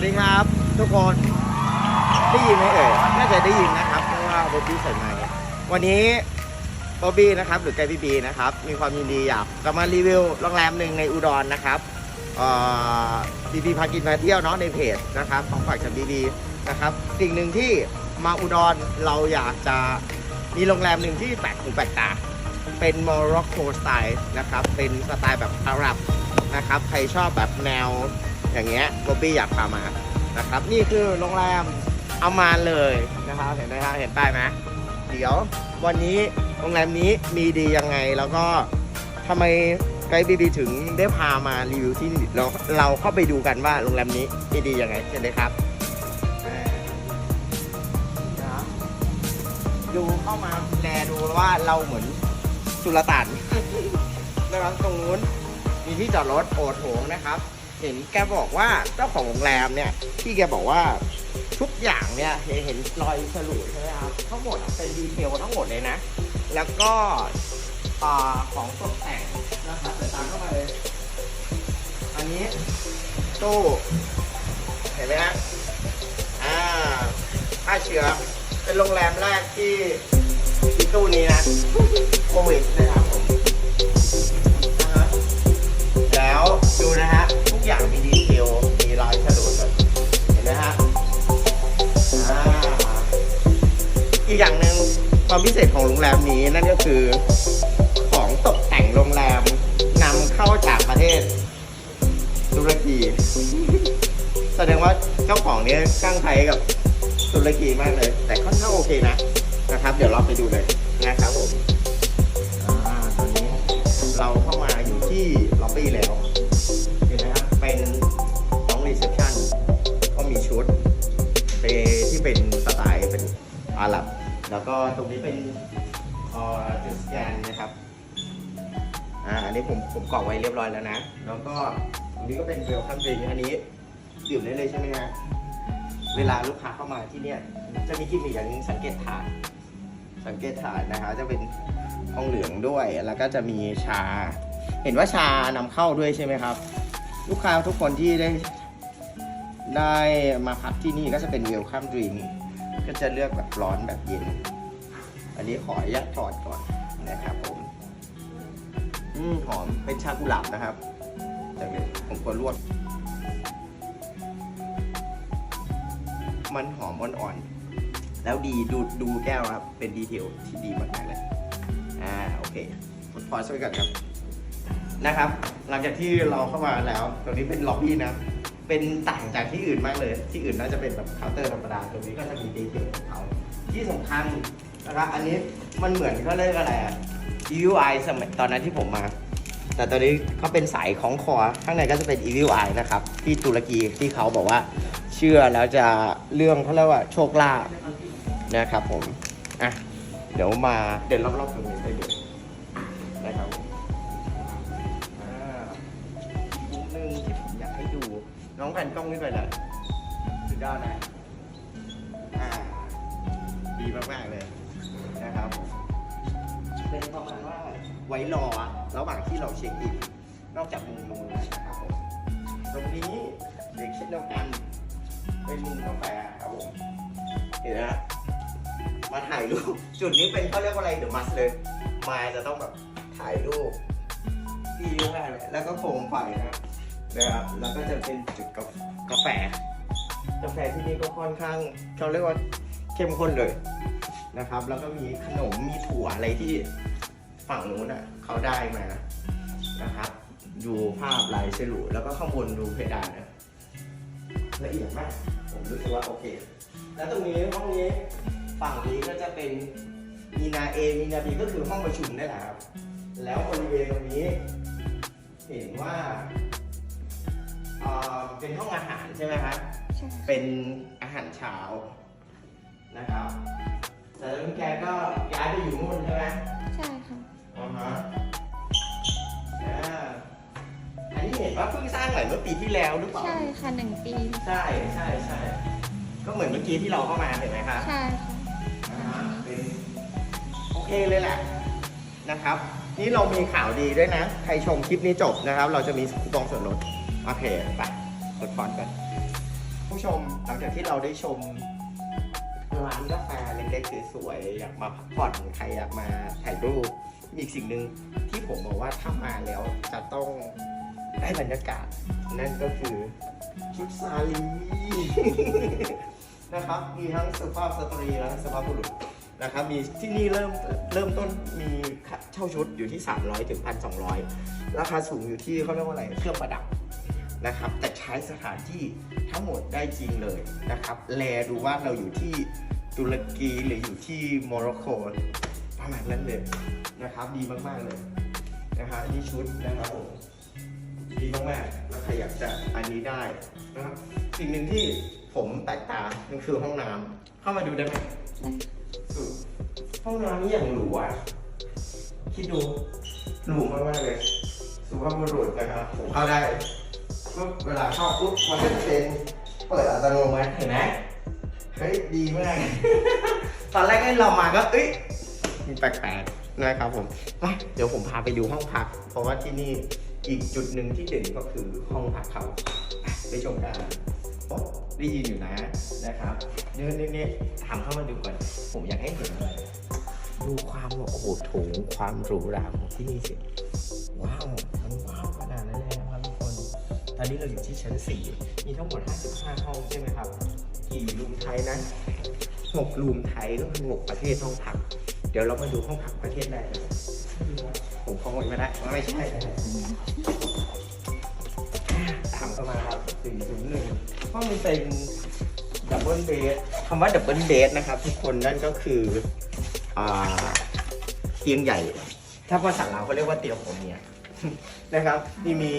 วัสดีครับ ทุกคนได้ยินไหมเอ่ยน่าจะได้ยินนะครับเพราะว่าบ๊อบบี้ใส่ไมค์วันนี้บ๊อบบี้นะครับหรือไกด์บีบีนะครับมีความยินดีอยากจะมารีวิวโรงแรมหนึ่งในอุดรนะครับบีบีพากินมาเที่ยวเนาะในเพจนะครับของฝากจากบีบีนะครับสิ่งหนึ่งที่มาอุดรเราอยากจะมีโรงแรมหนึ่งที่แปลกหูแปลกตาเป็นโมร็อกโกสไตล์นะครับเป็นสไตล์แบบอาหรับ นะครับ ใครชอบแบบแนวอย่างเงี้ยบ๊อบบี้อยากพามานะครับ นี่คือโรงแรมเอามาเลยนะครับ เห็นไหมครับเห็นป้ายไหมเดี๋ยววันนี้โรงแรมนี้มีดียังไงแล้วก็ทำไมไกด์บีบีถึงได้พามารีวิวที่เราเราเข้าไปดูกันว่าโรงแรมนี้มีดียังไงเช่นเลยครับดูเข้ามาแลดูว่าเราเหมือนสุลต่านนะครับตรงนู้น มีที่จอดรถโอโถงนะครับ เห็นแกบอกว่าเจ้าของโรงแรมเนี่ยที่แกบอกว่าทุกอย่างเนี่ยเห็นรอยฉลุใช่ไหมครับทั้งหมดเป็นดีเทลทั้งหมดเลยนะ แล้วก็อ่าของตกแต่งนะครับเดี๋ยวตามเข้ามาเลย อันนี้ตู้เห็นไหมฮะอ่าฆ่าเชื้อเป็นโรงแรมแรกที่ที่ตู้นี้นะโควิดนะ ความพิเศษของโรงแรมนี้นั่นก็คือของตกแต่งโรงแรมนำเข้าจากประเทศตุรกี แสดงว่าเจ้าของเนี้ยกั้งไทยกับตุรกีมากเลย แต่ค่อนข้างโอเคนะนะครับ เดี๋ยวเราไปดูเลย รอกไว้เรียบร้อยแล้วนะ แล้วก็ตรงนี้ก็เป็นเวลคัมดริงอันนี้ดื่มได้เลยใช่ไหมฮะเวลาลูกค้าเข้ามาที่เนี่ย จะมีกิมมิคอย่างนึงสังเกตฐานสังเกตฐานนะคะ จะเป็นทองเหลืองด้วย แล้วก็จะมีชา เห็นว่าชานำเข้าด้วยใช่ไหมครับ ลูกค้าทุกคนที่ได้ได้มาพักที่นี่ก็จะเป็นเวลคัมดริงก็จะเลือกแบบร้อนแบบเย็น อันนี้ขออนุญาตถอดก่อนนะครับผ อืมหอมเป็นชากุหลาบนะครับแต่เดี๋ยวผมควรลวกมันหอมอ่อนๆ แล้วดีดูดูแก้วครับ เป็นดีเทลที่ดีมากๆเลย อ่า โอเคพอช่วยกันครับ นะครับ หลังจากที่เราเข้ามาแล้ว ตรงนี้เป็นล็อบบี้นะ เป็นต่างจากที่อื่นมากเลย ที่อื่นน่าจะเป็นแบบเคาน์เตอร์ธรรมดา ตรงนี้ก็จะมีดีเทลของเขาที่สำคัญนะครับ อันนี้มันเหมือนเขาเรียกอะไรอะ UI สมัยตอนนั้นที่ผมมา แต่ตอนนี้เขาเป็นสายของคอข้างในก็จะเป็น Evil Eye นะครับ ที่ตุรกีที่เขาบอกว่าเชื่อแล้วจะเรื่องเขาเรียกว่าโชคลาภนะครับผม อะ เดี๋ยวมาเดินรอบๆตรงนี้ได้เลยนะครับผมอ่าอีกมุมหนึ่งที่ผมอยากให้ดู น้องแผ่นกล้องนี้ไปเลยสุดยอดนะ อ่า ดีมากๆเลย เป็นประมาณว่าไว้รอระหว่างที่เราเช็คอิน นอกจากมุมนู้นนะครับผมตรงนี้เด็กเช่นเดียวกันเป็นมุมกาแฟครับผมเห็นไหมมาถ่ายรูปจุดนี้เป็นเขาเรียกว่าอะไรเดี๋ยวมัสเลยมาจะต้องแบบถ่ายรูปดีมากเลยแล้วก็โคมไฟนะครับนะครับแล้วก็จะเป็นจุดกาแฟ กาแฟที่นี่ก็ค่อนข้างเขาเรียกว่าเข้มข้นเลยนะครับ แล้วก็มีขนมมีถั่วอะไรที่ ฝั่งนู้นอะเขาได้มานะครับ ดูภาพลายฉลุแล้วก็ข้างบนดูเพดานนะละเอียดมาก ผมรู้สึกว่าโอเค แล้วตรงนี้ห้องนี้ฝั่งนี้ก็จะเป็นมีนาเอมีนาบีก็คือห้องประชุมนี่แหละครับ แล้วบริเวณตรงนี้ เห็นว่าเอ่อเป็นห้องอาหารใช่ไหมครับใช่เป็นอาหารเช้านะครับแต่ตอนนี้แกก็ย้ายไปอยู่นู่นใช่ไหมใช่ค่ะอ่า ฮะอ่าอันนี้เห็นว่าเพิ่งสร้างใหม่เมื่อปีที่แล้วหรือเปล่า ใช่ค่ะหนึ่งปี ใช่ใช่ใช่ก็เหมือนเมื่อกี้ที่เราเข้ามาเห็นไหมครับใช่ค่ะ อ่าฮะเป็นโอเคเลยแหละนะครับ นี่เรามีข่าวดีด้วยนะ ใครชมคลิปนี้จบนะครับ เราจะมีคูปองส่วนลด โอเค ไปกดพอนกัน ผู้ชมหลังจากที่เราได้ชม ร้านกาแฟเล็กๆสวยๆอยากมาพักผ่อนใครอยากมาถ่ายรูปมีอีกสิ่งหนึ่งที่ผมบอกว่าถ้ามาแล้วจะต้องได้บรรยากาศ นั่นก็คือชุดซาลีนะครับมีทั้งสุภาพสตรีและสุภาพบุรุษนะครับมีที่นี่เริ่มเริ่มต้นมีเช่าชุดอยู่ที่ 300ถึง1,200 ราคาสูงอยู่ที่เขาเรียกว่าอะไรเครื่องประดับนะครับแต่ใช้สถานที่ทั้งหมดได้จริงเลยนะครับ แลดูว่าเราอยู่ที่ ตุรกีหรืออยู่ที่โมร็อกโกประมาณนั้นเลยนะครับ ดีมากๆเลยนะฮะนี่ชุดนะครับผมดีมากๆแล้วใครอยากจะอันนี้ได้นะครับสิ่งหนึ่งที่ผมแตกตานั่นคือห้องน้ำเข้ามาดูได้ไหมห้องน้ำนี่อย่างหรูอะคิดดูหรูมากๆเลยสุภาพบุรุษนะครับผมเข้าได้ปุ๊บเวลาเข้าปุ๊บมันก็จะเป็นเปิดอัตโนมัติเห็นไหม เฮ้ยดีมาก ตอนแรกเรามาก็เอ้ยมีแปลกๆนะครับผมมาเดี๋ยวผมพาไปดูห้องพัก เพราะว่าที่นี่อีกจุดหนึ่งที่เด่นก็คือห้องพักเขาอะไปชมกันโอ้ได้ยินอยู่นะนะครับเนี่ยเนี่ยเนี่ยถามเข้ามาดูก่อน ผมอยากให้เห็นอะไรดูความโอ้โหโถงความหรูหราของที่นี่สิว้าวมันว้าวขนาดนั้นเลยนะครับทุกคน ตอนนี้เราอยู่ที่ชั้น 4 มีทั้งหมด 55 ห้องใช่ไหมครับ กี่รูมไทยนะ6รูมไทยก็คือ6ประเทศห้องพัก เดี๋ยวเรามาดูห้องพักประเทศแรกกันผมคงไม่ได้ไม่ใช่ถามเข้ามาครับ401ห้องนี้เป็นดับเบิลเบดคำว่าดับเบิลเบดนะครับ ทุกคนนั่นก็คือเตียงใหญ่ ถ้าภาษาลาวเขาเรียกว่าเตียงผมเนี่ยนะครับนี่มี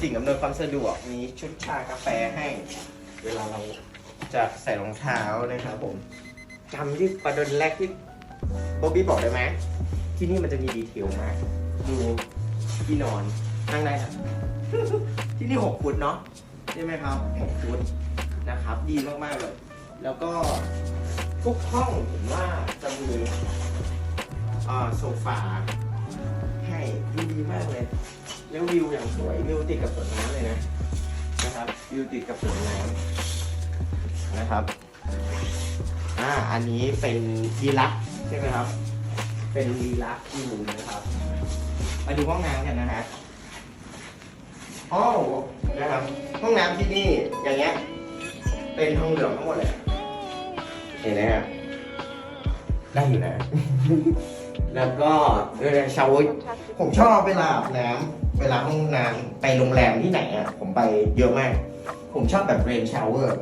สิ่งอำนวยความสะดวกมีชุดชากาแฟให้ เวลาเรา จะใส่รองเท้านะครับผมจำที่ประเด็นแรกที่โบบี้บอกได้ไหมที่นี่มันจะมีดีเทลมาก ดูที่นอนนั่งได้นะที่นี่หกฟุตเนาะใช่ไหมครับหกฟุตนะครับ ดีมากๆเลย แล้วก็ทุกห้องผมว่าจะมีอ่าโซฟาให้ดูดีมากเลย แล้ววิวอย่างสวยวิวติดกับสวนน้ำเลยนะนะครับวิวติดกับสวนน้ำ นะครับอ่าอันนี้เป็นดีลักใช่ไหมครับ เป็นดีลักซ์วิวนะครับมาดูห้องน้ำกันนะฮะห้องนะครับ ห้องน้ำที่นี่อย่างเงี้ย เป็นทองเหลืองทั้งหมดเลย เห็นไหมครับได้อยู่นะ แล้วก็เวลาชาวร์ผมชอบเวลาอาบน้ำเวลาห้องน้ำไปโรงแรมที่ไหนอะ ผมไปเยอะมาก ผมชอบแบบเรนชาวเวอร์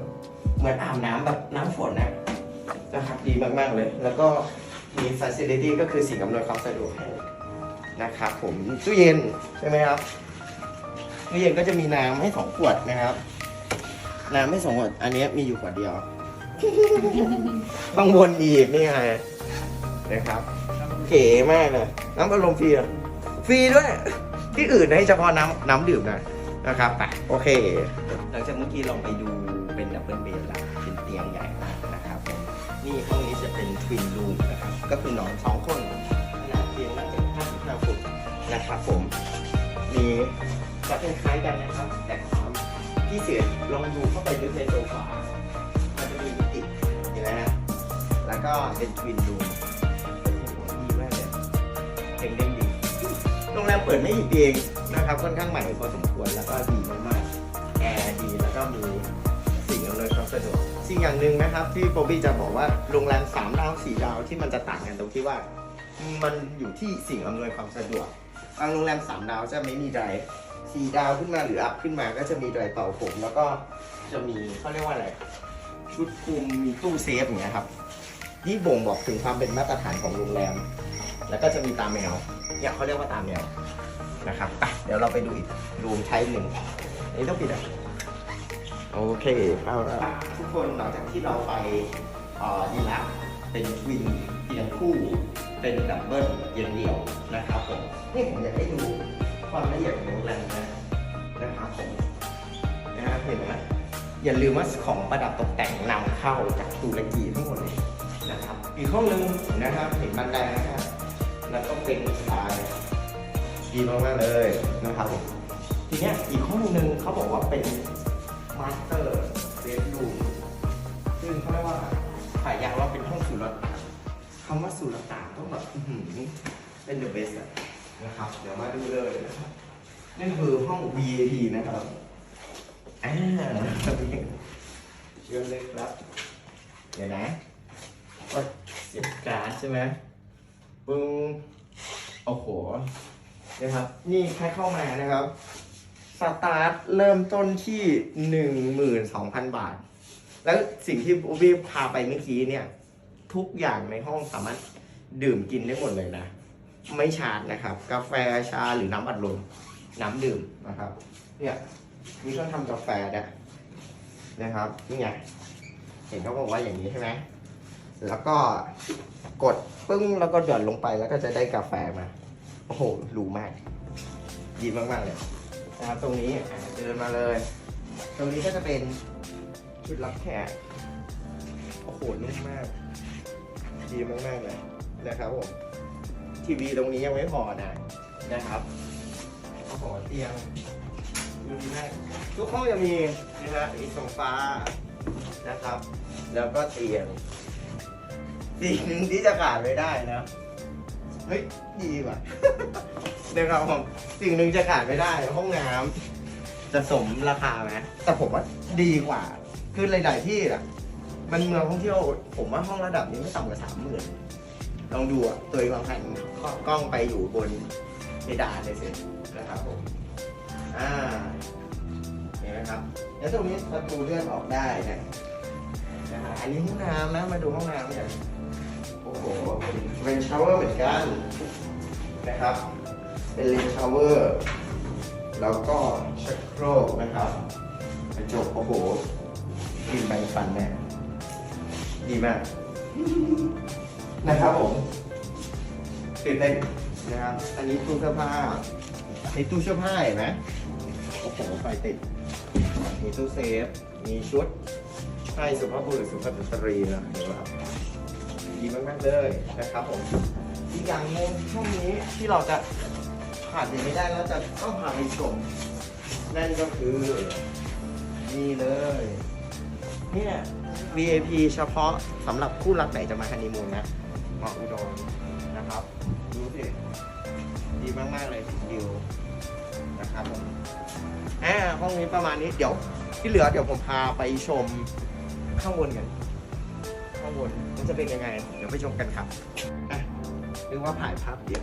มือนอาบน้ำแบบน้ำฝนนะนะครับดีมากๆเลย แล้วก็มี facility ก็คือสิ่งอำนวยความสะดวกให้นะครับผมตู้เย็นใช่ไหมครับตู้เย็นก็จะมีน้ำให้สองขวดนะครับ น้ำให้สองขวด อันนี้มีอยู่ขวดเดียวบางบนอีกนี่ไงนะครับ เก๋มากเลยน้ำอารมณ์ฟรีอะฟรีด้วย ที่อื่นให้เฉพาะน้ำน้ำดื่มนะนะครับไปโอเค หลังจากเมื่อกี้เราไปดู นี่ห้องนี้จะเป็นทวินรูมนะครับ ก็คือนอนสองคนขนาดเตียงน่าจะ55ฟุตนะครับผม มีจะคล้ายๆกันนะครับ แต่ความพิเศษลองดูเข้าไปลึกในโซฟามันจะมีมิติเห็นไหมฮะแล้วก็เป็นทวินรูมดีมากเลยเจ๋งเด้งดีโรงแรมเปิดไม่กี่ปีเองนะครับค่อนข้างใหม่พอสมควรแล้วก็ดีมากๆแอร์ดีแล้วก็มีสิ่งอำนวยความสะดวก สิ่งอย่างหนึ่งนะครับ ที่โบบี้จะบอกว่าโรงแรมสามดาวสี่ดาวที่มันจะต่างกันตรงที่ว่า มันอยู่ที่สิ่งอำนวยความสะดวกบางโรงแรมสามดาวจะไม่มีไดร์สี่ดาวขึ้นมาหรืออัพขึ้นมาก็จะมีไดร์เป่าผม แล้วก็จะมีเขาเรียกว่าอะไร ชุดคลุมมีตู้เซฟอย่างเงี้ยครับที่บ่งบอกถึงความเป็นมาตรฐานของโรงแรม แล้วก็จะมีตาแมวเนี่ยเขาเรียกว่าตาแมวนะครับไปเดี๋ยวเราไปดูอีกรูมไทป์หนึ่งอันนี้ต้องปิดอะ โอเคเอาละทุกคนหลังจากที่เราไปอ่อดีลักเป็นทวินเตียงคู่ เป็นดับเบิลเตียงเดี่ยวนะครับผมนี่ผมอยากให้ดูความละเอียดของโรงแรมนะนะครับผมนะฮะเห็นไหมอย่าลืมว่าของประดับตกแต่งนำเข้าจากตุรกีทั้งหมดเลยนะครับอีกห้องหนึงนะครับเห็นบันไดนะครับแล้วก็เป็นสไตล์ดีมากๆเลยนะครับผมทีนี้อีกห้องหนึงเขาบอกว่าเป็น มาสเตอร์เบดรูมซึ่งเขาเรียกว่าถ่ายยาวว่าเป็นห้องสุรต่านคำว่าสุรต่านต้องแบบอื้เป็นเดอะเบสอะนะครับ เดี๋ยวมาดูเลยนะครับนั่นคือห้อง VIP นะครับอ่าเชิญเล็กครับ เดี๋ยวนะก็เสียบการ์ดใช่ไหมปึ้งโอ้โหนะครับ นี่แค่เข้ามานะครับ สตาร์ทเริ่มต้นที่หนึ่งหมื่นสองพันบาท แล้วสิ่งที่บูบี้พาไปเมื่อกี้เนี่ย ทุกอย่างในห้องสามารถดื่มกินได้หมดเลยนะ ไม่ชาร์จนะครับ กาแฟชาหรือน้ำอัดลมน้ำดื่มนะครับ เนี่ยมีเครื่องทำกาแฟนะนะครับนี่ไงเห็นเขาบอกว่าอย่างนี้ใช่ไหมแล้วก็กดปึ้งแล้วก็หย่อนลงไปแล้วก็จะได้กาแฟมา โอ้โหหรูมาก ดีมากๆเลย นะครับตรงนี้เดินมาเลย ตรงนี้ก็จะเป็นชุดรับแขกโอ้โหนุ่มมาก ดีมากๆเลยนะครับผมทีวีตรงนี้ยังไม่พอนะนะครับโอ้โหเตียงดูดีมากทุกห้องจะมีนะฮะมีโซฟานะครับ แล้วก็เตียงสิ่งหนึ่งที่จะขาดไม่ได้นะ เฮ้ย ดีว่ะ นะครับผมสิ่งหนึ่งจะขาดไม่ได้ ห้องน้ำจะสมราคาไหมแต่ผมว่าดีกว่า คือหลาย ๆ ที่อะ มันเมืองท่องเที่ยวผมว่าห้องระดับนี้ไม่ต่ำกว่าสามหมื่นลองดูอะ ตัวเองลองหันกล้องไปอยู่บนเพดานเลยสินะครับผม อ่าเห็นไหมครับ แล้วตรงนี้ประตูเลื่อนออกได้นะนะฮะอันนี้ห้องน้ำนะ มาดูห้องน้ำเนี่ยโอ้โหเป็นชาวเวอร์เหมือนกันนะครับ เป็นเลนชาวเวอร์ แล้วก็ชักโครกนะครับกระจกโอ้โหกินแบ่งฟันแน่ดีมาก นะครับผมตื่นเต้นนะครับ อันนี้ตู้เสื้อผ้าในตู้เสื้อผ้าเห็นไหมโอ้โหไฟติด มีตู้เซฟ มีชุดให้สุภาพบุรุษสุภาพสตรีนะเห็นไหมครับดีมากๆเลยนะครับผมอีกอย่างหนึงช่วงนี้ที่เราจะ ขาดไปไม่ได้แล้วจะต้องพาไปชม นั่นก็คือ นี่เลย เนี่ย VIP เฉพาะสำหรับคู่รักไหนจะมาฮันนีมูนนะเหมาะอุดรนะครับ ดูสิดีมาก ๆ เลยวิวนะครับผมอ่าห้องนี้ประมาณนี้เดี๋ยวที่เหลือเดี๋ยวผมพาไปชมข้างบนกัน ข้างบนมันจะเป็นยังไง เดี๋ยวไปชมกันครับอะ เรียกว่าถ่ายภาพเดียว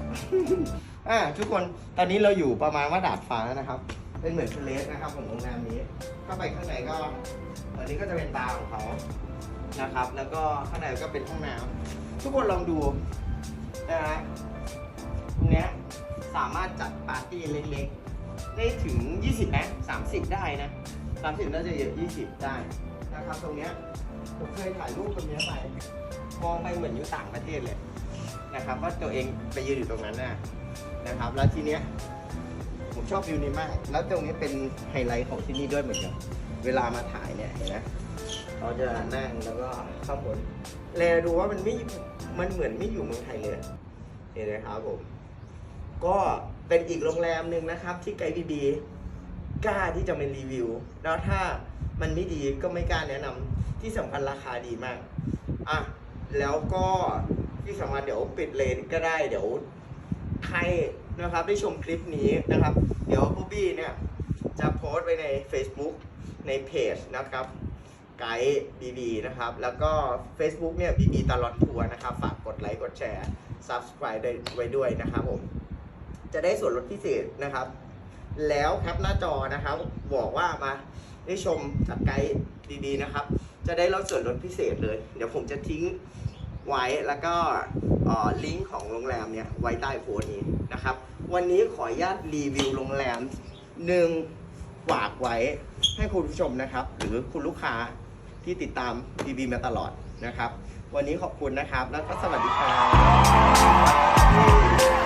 อ่าทุกคนตอนนี้เราอยู่ประมาณว่าดาดฟ้านะครับ เป็นเหมือนเทเลสนะครับของโรงแรมนี้เข้าไปข้างในก็อันนี้ก็จะเป็นบาร์ของเขานะครับ แล้วก็ข้างในก็เป็นห้องน้ำทุกคนลองดูนะฮะตรงเนี้ยสามารถจัดปาร์ตี้เล็กๆ ได้ถึง 20นะ30 ได้นะ 30น่าจะเยอะ20 ได้นะครับ ตรงเนี้ยผมเคยถ่ายรูปตรงนี้ไปมองไปเหมือนอยู่ต่างประเทศเลย นะครับว่าตัวเองไปยืนอยู่ตรงนั้นนะนะครับ แล้วทีเนี้ยผมชอบวิวนี้มาก แล้วตรงนี้เป็นไฮไลท์ของที่นี่ด้วยเหมือนกัน เวลามาถ่ายเนี่ยเห็นไหมเขาจะนั่งแล้วก็ข้างบนแลดูว่ามันไม่ มันเหมือนไม่อยู่เมืองไทยเลย เห็นไหมครับผม ก็เป็นอีกโรงแรมหนึ่งนะครับ ที่ไกด์บีบีกล้าที่จะมารีวิว แล้วถ้ามันไม่ดีก็ไม่กล้าแนะนำที่สำคัญราคาดีมาก อะ แล้วก็ ที่สำคัญเดี๋ยวปิดเลนก็ได้เดี๋ยวใครนะครับได้ชมคลิปนี้นะครับ เดี๋ยวบูบี้เนี่ยจะโพสต์ไว้ใน Facebook ในเพจนะครับไกด์บีบีนะครับ แล้วก็ Facebook เนี่ยบีบีตลอดทัวร์นะครับ ฝากกดไลค์กดแชร์ Subscribe ได้ไว้ด้วยนะครับผมจะได้ส่วนลดพิเศษนะครับ แล้วแคปหน้าจอนะครับ บอกว่ามาได้ชมจากไกด์ดีๆนะครับ จะได้ลดส่วนลดพิเศษเลย เดี๋ยวผมจะทิ้ง ไว้แล้วก็ลิงก์ของโรงแรมเนี่ยไว้ใต้โพสต์นี้นะครับ วันนี้ขออนุญาตรีวิวโรงแรมหนึ่งฝากไว้ให้คุณผู้ชมนะครับ หรือคุณลูกค้าที่ติดตามบีบีมาตลอดนะครับ วันนี้ขอบคุณนะครับ แล้วก็สวัสดีครับ